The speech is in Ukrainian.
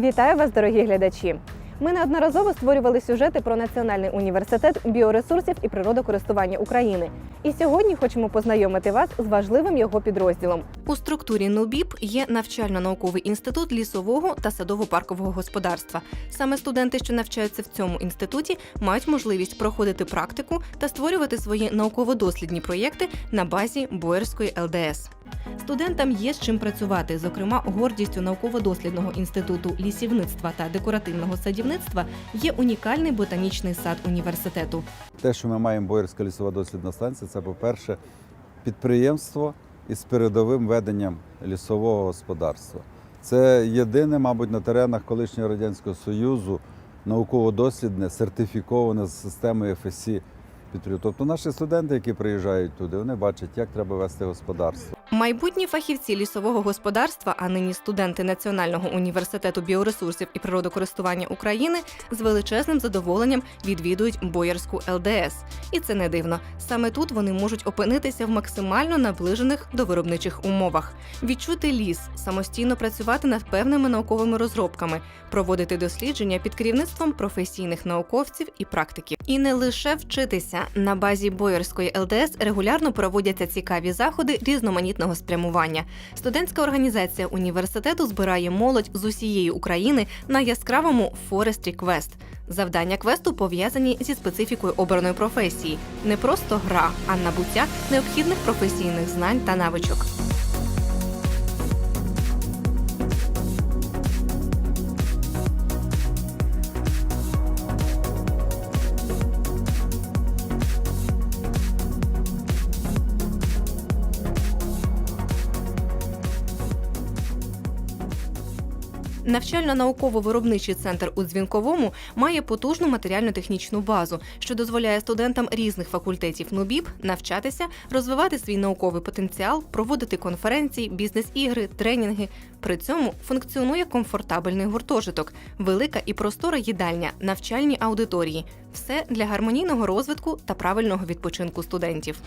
Вітаю вас, дорогі глядачі! Ми неодноразово створювали сюжети про Національний університет біоресурсів і природокористування України. І сьогодні хочемо познайомити вас з важливим його підрозділом. У структурі НУБІП є навчально-науковий інститут лісового та садово-паркового господарства. Саме студенти, що навчаються в цьому інституті, мають можливість проходити практику та створювати свої науково-дослідні проєкти на базі Боєрської ЛДС. Студентам є з чим працювати. Зокрема, гордістю науково-дослідного інституту лісівництва та декоративного садівництва є унікальний ботанічний сад університету. Те, що ми маємо Боярська лісова дослідна станція, це, по-перше, підприємство із передовим веденням лісового господарства. Це єдине, мабуть, на теренах колишнього Радянського Союзу науково-дослідне, сертифіковане з системою ФСІ підприємство. Тобто наші студенти, які приїжджають туди, вони бачать, як треба вести господарство. Майбутні фахівці лісового господарства, а нині студенти Національного університету біоресурсів і природокористування України з величезним задоволенням відвідують Боярську ЛДС. І це не дивно. Саме тут вони можуть опинитися в максимально наближених до виробничих умовах, відчути ліс, самостійно працювати над певними науковими розробками, проводити дослідження під керівництвом професійних науковців і практиків. І не лише вчитися на базі Боярської ЛДС регулярно проводяться цікаві заходи різноманітного спрямування. Студентська організація університету збирає молодь з усієї України на яскравому Форестрі Квест. Завдання квесту пов'язані зі специфікою обраної професії, не просто гра, а набуття необхідних професійних знань та навичок. Навчально-науково-виробничий центр у Дзвінковому має потужну матеріально-технічну базу, що дозволяє студентам різних факультетів НУБІП навчатися, розвивати свій науковий потенціал, проводити конференції, бізнес-ігри, тренінги. При цьому функціонує комфортабельний гуртожиток, велика і простора їдальня, навчальні аудиторії все для гармонійного розвитку та правильного відпочинку студентів.